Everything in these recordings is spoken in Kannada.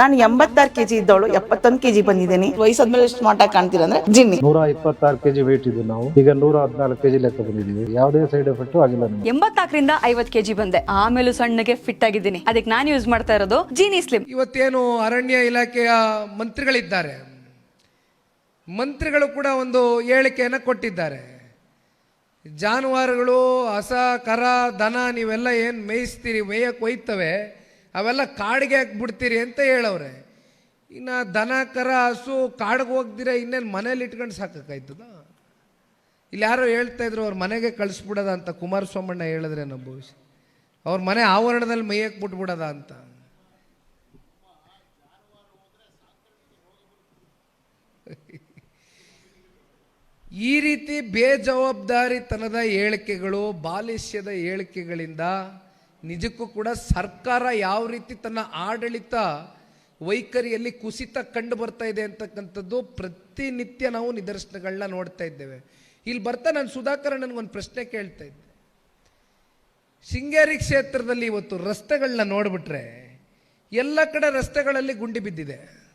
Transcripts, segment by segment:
ನಾನು ಎಂಬತ್ತಾರು ಕೆಜಿ ಇದ್ದವಳು ಎಪ್ಪತ್ತೊಂದು ಕೆಜಿ ಬಂದಿದ್ದೀನಿ. ವಯಸ್ಸಾದ್ಮೇಲೆ ಸ್ಮಾರ್ಟ್ ಆಗಿ ಕಾಣ್ತೀರ ಅಂದ್ರೆ ಜಿನ್ನಿ. ನೂರ ಇಪ್ಪತ್ತಾರು ಕೆಜಿ ವೇಟ್ ಇದ್ದು ನಾವು. ಈಗ ನೂರ ಹದಿನಾಲ್ಕು ಕೆಜಿ ಲೆಕ್ಕ ಬಂದಿದ್ದೀವಿ. ಯಾವುದೇ ಸೈಡ್ ಎಫೆಕ್ಟ್ ಆಗಿಲ್ಲ ಎಂಬತ್ತಾಕರಿಂದ ಎಂಬತ್ನಾಲ್ಕರಿಂದ ಐವತ್ ಕೆಜಿ ಬಂದೆ. ಆಮೇಲೆ ಸಣ್ಣಗೆ ಫಿಟ್ ಆಗಿದ್ದೀನಿ. ಅದಕ್ಕೆ ನಾನು ಯೂಸ್ ಮಾಡ್ತಾ ಇರೋದು ಜೀನಿ ಸ್ಲಿಮ್ ಇವತ್ತೇನು ಅರಣ್ಯ ಇಲಾಖೆಯ ಮಂತ್ರಿಗಳಿದ್ದಾರೆ. ಮಂತ್ರಿಗಳು ಕೂಡ ಒಂದು ಹೇಳಿಕೆಯನ್ನು ಕೊಟ್ಟಿದ್ದಾರೆ. ಜಾನುವಾರುಗಳು ಹಸ ಕರ ದನ ನೀವೆಲ್ಲ ಏನು ಮೇಯಿಸ್ತೀರಿ ಮೇಯಕ್ಕೆ ಒಯ್ತವೆ. ಅವೆಲ್ಲ ಕಾಡಿಗೆ ಹಾಕ್ಬಿಡ್ತೀರಿ ಅಂತ ಹೇಳವ್ರೆ. ಇನ್ನು ದನ, ಕರ, ಹಸು ಕಾಡಿಗೆ ಹೋಗ್ದಿರ ಇನ್ನೇನು ಮನೇಲಿ ಇಟ್ಕೊಂಡು ಸಾಕಾಯ್ತದ ಇಲ್ಲಿ ಯಾರೋ ಹೇಳ್ತಾ ಇದ್ರು, ಅವ್ರ ಮನೆಗೆ ಕಳಿಸ್ಬಿಡೋದ ಅಂತ ಕುಮಾರಸ್ವಾಮಣ್ಣ ಹೇಳಿದ್ರೆ ನಮ್ಮ ಭವಿಷ್ಯ. ಅವ್ರ ಮನೆ ಆವರಣದಲ್ಲಿ ಮೈ ಬಿಟ್ಬಿಡೋದ ಅಂತ. ಈ ರೀತಿ ಬೇಜವಾಬ್ದಾರಿತನದ ಹೇಳಿಕೆಗಳು ಬಾಲಿಷ್ಯದ ಹೇಳಿಕೆಗಳಿಂದ ನಿಜಕ್ಕೂ ಕೂಡ ಸರ್ಕಾರ ಯಾವ ರೀತಿ ತನ್ನ ಆಡಳಿತ ವೈಖರಿಯಲ್ಲಿ ಕುಸಿತ ಕಂಡು ಬರ್ತಾ ಇದೆ ಅಂತಕ್ಕಂಥದ್ದು ಪ್ರತಿನಿತ್ಯ ನಾವು ನಿದರ್ಶನಗಳನ್ನ ನೋಡ್ತಾ ಇದ್ದೇವೆ. ಇಲ್ಲಿ ಬರ್ತಾ ನಾನು ಸುಧಾಕರ್ ನನಗೊಂದು ಪ್ರಶ್ನೆ ಕೇಳ್ತಾ ಇದ್ದೆ. ಶೃಂಗೇರಿ ಕ್ಷೇತ್ರದಲ್ಲಿ ಇವತ್ತು ರಸ್ತೆಗಳನ್ನ ನೋಡಿಬಿಟ್ರೆ ಎಲ್ಲ ಕಡೆ ರಸ್ತೆಗಳಲ್ಲಿ ಗುಂಡಿ ಬಿದ್ದಿದೆ.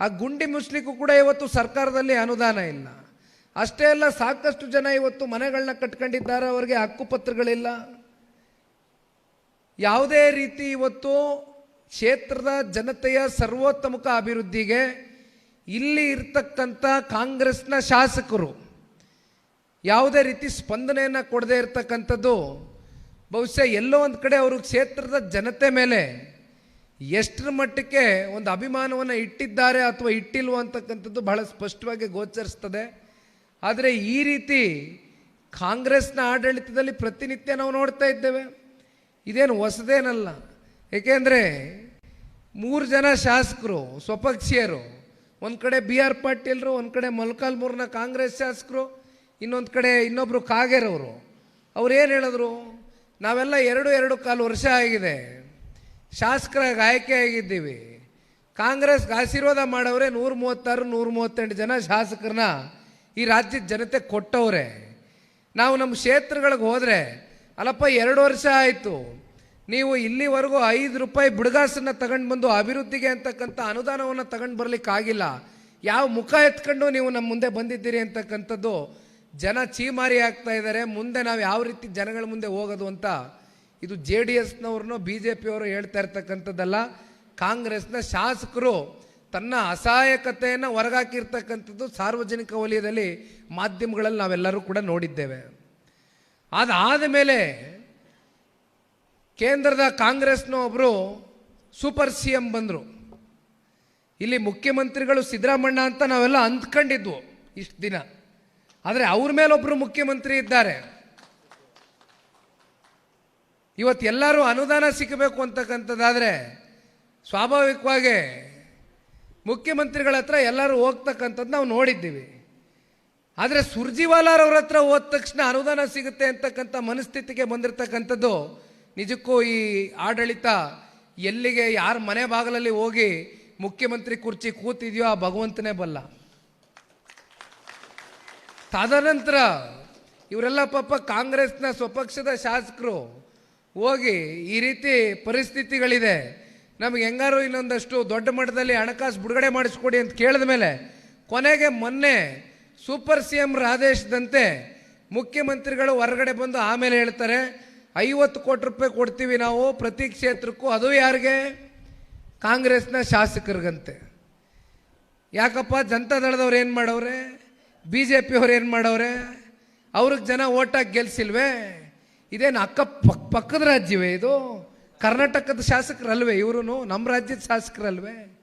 ಆ ಗುಂಡಿ ಮುಸ್ಲಿಕ್ಕೂ ಕೂಡ ಇವತ್ತು ಸರ್ಕಾರದಲ್ಲಿ ಅನುದಾನ ಇಲ್ಲ. ಅಷ್ಟೇ ಅಲ್ಲ ಸಾಕಷ್ಟು ಜನ ಇವತ್ತು ಮನೆಗಳನ್ನ ಕಟ್ಕೊಂಡಿದ್ದಾರೆ, ಅವರಿಗೆ ಹಕ್ಕುಪತ್ರಗಳಿಲ್ಲ. ಯಾವುದೇ ರೀತಿ ಇವತ್ತು ಕ್ಷೇತ್ರದ ಜನತೆಯ ಸರ್ವೋತ್ತಮಕ ಅಭಿವೃದ್ಧಿಗೆ ಇಲ್ಲಿ ಇರ್ತಕ್ಕಂಥ ಕಾಂಗ್ರೆಸ್ನ ಶಾಸಕರು ಯಾವುದೇ ರೀತಿ ಸ್ಪಂದನೆಯನ್ನು ಕೊಡದೇ ಇರತಕ್ಕಂಥದ್ದು, ಬಹುಶಃ ಎಲ್ಲೋ ಒಂದು ಕಡೆ ಅವರು ಕ್ಷೇತ್ರದ ಜನತೆ ಮೇಲೆ ಎಷ್ಟರ ಮಟ್ಟಕ್ಕೆ ಒಂದು ಅಭಿಮಾನವನ್ನು ಇಟ್ಟಿದ್ದಾರೆ ಅಥವಾ ಇಟ್ಟಿಲ್ವೋ ಅಂತಕ್ಕಂಥದ್ದು ಬಹಳ ಸ್ಪಷ್ಟವಾಗಿ ಗೋಚರಿಸ್ತದೆ. ಆದರೆ ಈ ರೀತಿ ಕಾಂಗ್ರೆಸ್ನ ಆಡಳಿತದಲ್ಲಿ ಪ್ರತಿನಿತ್ಯ ನಾವು ನೋಡ್ತಾ ಇದ್ದೇವೆ. ಇದೇನು ಹೊಸದೇನಲ್ಲ. ಏಕೆಂದರೆ ಮೂರು ಜನ ಶಾಸಕರು, ಸ್ವಪಕ್ಷೀಯರು, ಒಂದು ಕಡೆ ಬಿ ಆರ್ ಪಾಟೀಲ್ರು, ಒಂದು ಕಡೆ ಮೊಳಕಾಲ್ಮೂರಿನ ಕಾಂಗ್ರೆಸ್ ಶಾಸಕರು, ಇನ್ನೊಂದು ಕಡೆ ಇನ್ನೊಬ್ಬರು ಕಾಗೇರವರು. ಅವ್ರು ಏನು ಹೇಳಿದ್ರು? ನಾವೆಲ್ಲ ಎರಡು ಎರಡು ಕಾಲು ವರ್ಷ ಆಗಿದೆ. ಶಾಸಕರಾಗಿ ಆಯ್ಕೆ ಆಗಿದ್ದೀವಿ. ಕಾಂಗ್ರೆಸ್ಗೆ ಆಶೀರ್ವಾದ ಮಾಡವ್ರೆ ನೂರ ಮೂವತ್ತಾರು ನೂರ ಮೂವತ್ತೆಂಟು ಜನ ಶಾಸಕರನ್ನ ಈ ರಾಜ್ಯದ ಜನತೆ ಕೊಟ್ಟವ್ರೆ. ನಾವು ನಮ್ಮ ಕ್ಷೇತ್ರಗಳಿಗೆ ಹೋದರೆ ಅಲ್ಲಪ್ಪ, ಎರಡು ವರ್ಷ ಆಯಿತು. ನೀವು ಇಲ್ಲಿವರೆಗೂ ಐದು ರೂಪಾಯಿ ಬಿಡುಗಾಸನ್ನ ತಗೊಂಡು ಬಂದು ಅಭಿವೃದ್ಧಿಗೆ ಅಂತಕ್ಕಂಥ ಅನುದಾನವನ್ನು ತಗೊಂಡು ಬರಲಿಕ್ಕಾಗಿಲ್ಲ ಯಾವ ಮುಖ ಎತ್ಕೊಂಡು ನೀವು ನಮ್ಮ ಮುಂದೆ ಬಂದಿದ್ದೀರಿ ಅಂತಕ್ಕಂಥದ್ದು ಜನ ಚೀಮಾರಿ ಆಗ್ತಾ ಇದ್ದಾರೆ. ಮುಂದೆ ನಾವು ಯಾವ ರೀತಿ ಜನಗಳ ಮುಂದೆ ಹೋಗೋದು ಅಂತ ಇದು ಜೆ ಡಿ ಎಸ್ನವ್ರನ್ನೂ ಬಿ ಜೆ ಪಿಯವರು ಹೇಳ್ತಾ ಇರ್ತಕ್ಕಂಥದ್ದಲ್ಲ. ಕಾಂಗ್ರೆಸ್ನ ಶಾಸಕರು ತನ್ನ ಅಸಹಾಯಕತೆಯನ್ನು ಹೊರಗಾಕಿರ್ತಕ್ಕಂಥದ್ದು ಸಾರ್ವಜನಿಕ ವಲಯದಲ್ಲಿ ಮಾಧ್ಯಮಗಳಲ್ಲಿ ನಾವೆಲ್ಲರೂ ಕೂಡ ನೋಡಿದ್ದೇವೆ. ಅದಾದ ಮೇಲೆ ಕೇಂದ್ರದ ಕಾಂಗ್ರೆಸ್ನ ಒಬ್ಬರು ಸೂಪರ್ ಸಿ ಎಂ ಬಂದರು. ಇಲ್ಲಿ ಮುಖ್ಯಮಂತ್ರಿಗಳು ಸಿದ್ದರಾಮಣ್ಣ ಅಂತ ನಾವೆಲ್ಲ ಅಂದ್ಕೊಂಡಿದ್ವು ಇಷ್ಟು ದಿನ. ಆದರೆ ಅವ್ರ ಮೇಲೊಬ್ಬರು ಮುಖ್ಯಮಂತ್ರಿ ಇದ್ದಾರೆ. ಇವತ್ತು ಎಲ್ಲರೂ ಅನುದಾನ ಸಿಗಬೇಕು ಅಂತಕ್ಕಂಥದ್ದಾದರೆ ಸ್ವಾಭಾವಿಕವಾಗಿ ಮುಖ್ಯಮಂತ್ರಿಗಳ ಹತ್ರ ಎಲ್ಲರೂ ಹೋಗ್ತಕ್ಕಂಥದ್ದು ನಾವು ನೋಡಿದ್ದೀವಿ. ಆದರೆ ಸುರ್ಜಿವಾಲಾರವ್ರ ಹತ್ರ ಹೋದ ತಕ್ಷಣ ಅನುದಾನ ಸಿಗುತ್ತೆ ಅಂತಕ್ಕಂಥ ಮನಸ್ಥಿತಿಗೆ ಬಂದಿರತಕ್ಕಂಥದ್ದು ನಿಜಕ್ಕೂ ಈ ಆಡಳಿತ ಎಲ್ಲಿಗೆ, ಯಾರ ಮನೆ ಬಾಗಿಲಲ್ಲಿ ಹೋಗಿ ಮುಖ್ಯಮಂತ್ರಿ ಕುರ್ಚಿ ಕೂತಿದೆಯೋ ಆ ಭಗವಂತನೇ ಬಲ್ಲ. ತದನಂತರ ಇವರೆಲ್ಲ ಪಾಪ ಕಾಂಗ್ರೆಸ್ನ ಸ್ವಪಕ್ಷದ ಶಾಸಕರು ಹೋಗಿ ಈ ರೀತಿ ಪರಿಸ್ಥಿತಿಗಳಿದೆ. ನಮ್ಗೆ ಹೆಂಗಾರು ಇನ್ನೊಂದಷ್ಟು ದೊಡ್ಡ ಮಟ್ಟದಲ್ಲಿ ಹಣಕಾಸು ಬಿಡುಗಡೆ ಮಾಡಿಸ್ಕೊಡಿ ಅಂತ ಕೇಳಿದ ಮೇಲೆ ಕೊನೆಗೆ ಮೊನ್ನೆ ಸೂಪರ್ ಸಿ ಎಂರ ಆದೇಶದಂತೆ ಮುಖ್ಯಮಂತ್ರಿಗಳು ಹೊರಗಡೆ ಬಂದು ಆಮೇಲೆ ಹೇಳ್ತಾರೆ, ಐವತ್ತು ಕೋಟಿ ರೂಪಾಯಿ ಕೊಡ್ತೀವಿ ನಾವು, ಪ್ರತಿ ಕ್ಷೇತ್ರಕ್ಕೂ. ಅದು ಯಾರಿಗೆ? ಕಾಂಗ್ರೆಸ್ನ ಶಾಸಕರಿಗಂತೆ. ಯಾಕಪ್ಪ ಜನತಾದಳದವ್ರು ಏನು ಮಾಡವ್ರೆ? ಬಿ ಜೆ ಪಿಯವ್ರು ಏನು ಮಾಡವ್ರೆ? ಅವ್ರಿಗೆ ಜನ ಓಟಾಗಿ ಗೆಲ್ಸಿಲ್ವೇ? ಇದೇನು ಅಕ್ಕ ಪಕ್, ಪಕ್ಕದ ರಾಜ್ಯವೇ ಇದು? ಕರ್ನಾಟಕದ ಶಾಸಕರಲ್ವೇ ಇವರು ನಮ್ಮ ರಾಜ್ಯದ ಶಾಸಕರಲ್ವೇ?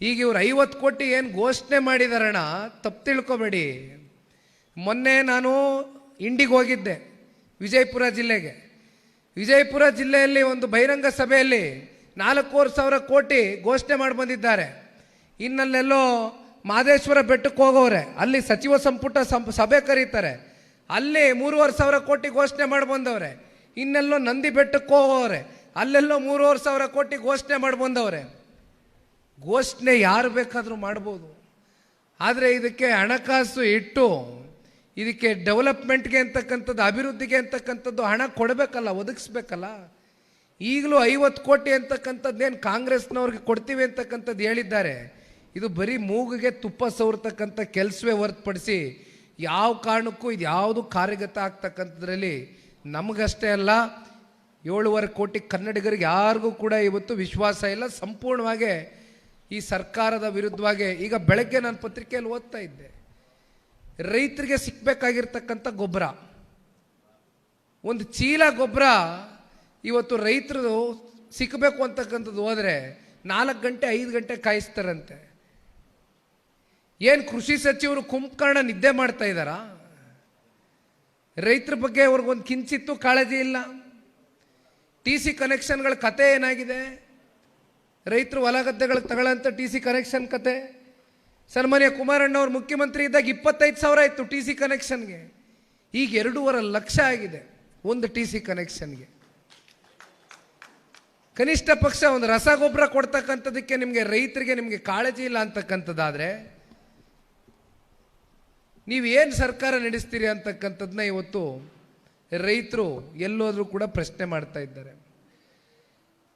ಈಗ ಇವ್ರು ಐವತ್ತು ಕೋಟಿ ಏನು ಘೋಷಣೆ ಮಾಡಿದಾರಣ ತಪ್ಪು ತಿಳ್ಕೊಬೇಡಿ. ಮೊನ್ನೆ ನಾನು ಇಂಡಿಗೆ ಹೋಗಿದ್ದೆ, ವಿಜಯಪುರ ಜಿಲ್ಲೆಗೆ. ವಿಜಯಪುರ ಜಿಲ್ಲೆಯಲ್ಲಿ ಒಂದು ಬಹಿರಂಗ ಸಭೆಯಲ್ಲಿ ನಾಲ್ಕೂವರೆ ಸಾವಿರ ಕೋಟಿ ಘೋಷಣೆ ಮಾಡಿ ಬಂದಿದ್ದಾರೆ. ಇನ್ನಲ್ಲೆಲ್ಲೋ ಮಾದೇಶ್ವರ ಬೆಟ್ಟಕ್ಕೆ ಹೋಗೋರೆ, ಅಲ್ಲಿ ಸಚಿವ ಸಂಪುಟ ಸಭೆ ಕರೀತಾರೆ. ಅಲ್ಲಿ ಮೂರುವರೆ ಸಾವಿರ ಕೋಟಿ ಘೋಷಣೆ ಮಾಡಿ ಬಂದವ್ರೆ. ಇನ್ನೆಲ್ಲೋ ನಂದಿ ಬೆಟ್ಟಕ್ಕೆ ಹೋಗೋರೆ, ಅಲ್ಲೆಲ್ಲೋ ಮೂರುವರೆ ಸಾವಿರ ಕೋಟಿ ಘೋಷಣೆ ಮಾಡಿ ಬಂದವ್ರೆ. ಘೋಷಣೆ ಯಾರು ಬೇಕಾದರೂ ಮಾಡ್ಬೋದು. ಆದರೆ ಇದಕ್ಕೆ ಹಣಕಾಸು ಇಟ್ಟು, ಇದಕ್ಕೆ ಡೆವಲಪ್ಮೆಂಟ್ಗೆ ಅಂತಕ್ಕಂಥದ್ದು, ಅಭಿವೃದ್ಧಿಗೆ ಅಂತಕ್ಕಂಥದ್ದು ಹಣ ಕೊಡಬೇಕಲ್ಲ, ಒದಗಿಸ್ಬೇಕಲ್ಲ? ಈಗಲೂ ಐವತ್ತು ಕೋಟಿ ಅಂತಕ್ಕಂಥದ್ದೇನು ಕಾಂಗ್ರೆಸ್ನವ್ರಿಗೆ ಕೊಡ್ತೀವಿ ಅಂತಕ್ಕಂಥದ್ದು ಹೇಳಿದ್ದಾರೆ. ಇದು ಬರೀ ಮೂಗಿಗೆ ತುಪ್ಪ ಸವರ್ತಕ್ಕಂಥ ಕೆಲಸವೇ ಹೊರತುಪಡಿಸಿ ಯಾವ ಕಾರಣಕ್ಕೂ ಇದು ಯಾವುದು ಕಾರ್ಯಗತ ಆಗ್ತಕ್ಕಂಥದ್ರಲ್ಲಿ ನಮಗಷ್ಟೇ ಅಲ್ಲ, ಏಳುವರೆ ಕೋಟಿ ಕನ್ನಡಿಗರಿಗೆ ಯಾರಿಗೂ ಕೂಡ ಇವತ್ತು ವಿಶ್ವಾಸ ಇಲ್ಲ. ಸಂಪೂರ್ಣವಾಗಿ ಈ ಸರ್ಕಾರದ ವಿರುದ್ಧವಾಗಿ ಈಗ ಬೆಳಗ್ಗೆ ನಾನು ಪತ್ರಿಕೆಯಲ್ಲಿ ಓದ್ತಾ ಇದ್ದೆ. ರೈತರಿಗೆ ಸಿಕ್ಕಬೇಕಾಗಿರ್ತಕ್ಕಂಥ ಗೊಬ್ಬರ. ಒಂದು ಚೀಲ ಗೊಬ್ಬರ ಇವತ್ತು ರೈತರು ಸಿಕ್ಕಬೇಕು ಅಂತಕ್ಕಂಥದ್ದು ಹೋದರೆ ನಾಲ್ಕು ಗಂಟೆ, ಐದು ಗಂಟೆ ಕಾಯಿಸ್ತಾರಂತೆ. ಏನು ಕೃಷಿ ಸಚಿವರು ಕುಂಭಕರ್ಣ ನಿದ್ದೆ ಮಾಡ್ತಾ ಇದ್ದಾರಾ? ರೈತರ ಬಗ್ಗೆ ಅವ್ರಿಗೊಂದು ಕಿಂಚಿತ್ತು ಕಾಳಜಿ ಇಲ್ಲ. ಟಿ ಸಿ ಕನೆಕ್ಷನ್ಗಳ ಕತೆ ಏನಾಗಿದೆ? ರೈತರು ಹೊಲ ಗದ್ದೆಗಳಿಗೆ ತಗೊಳ್ಳೋಂಥ ಟಿ ಸಿ ಕನೆಕ್ಷನ್ ಕತೆ. ಸನ್ಮಾನ್ಯ ಕುಮಾರಣ್ಣ ಅವರು ಮುಖ್ಯಮಂತ್ರಿ ಇದ್ದಾಗ ಇಪ್ಪತ್ತೈದು ಸಾವಿರ ಇತ್ತು ಟಿ ಸಿ ಕನೆಕ್ಷನ್ಗೆ ಈಗ ಎರಡೂವರೆ ಲಕ್ಷ ಆಗಿದೆ ಒಂದು ಟಿ ಸಿ ಕನೆಕ್ಷನ್ಗೆ ಕನಿಷ್ಠ ಪಕ್ಷ ಒಂದು ರಸಗೊಬ್ಬರ ಕೊಡ್ತಕ್ಕಂಥದಕ್ಕೆ ನಿಮಗೆ ರೈತರಿಗೆ ನಿಮಗೆ ಕಾಳಜಿ ಇಲ್ಲ ಅಂತಕ್ಕಂಥದ್ದಾದರೆ ಏನು ಸರ್ಕಾರ ನಡೆಸ್ತೀರಿ ಅಂತಕ್ಕಂಥದ್ದನ್ನ ಇವತ್ತು ರೈತರು ಎಲ್ಲೋದ್ರೂ ಕೂಡ ಪ್ರಶ್ನೆ ಮಾಡ್ತಾ ಇದ್ದಾರೆ.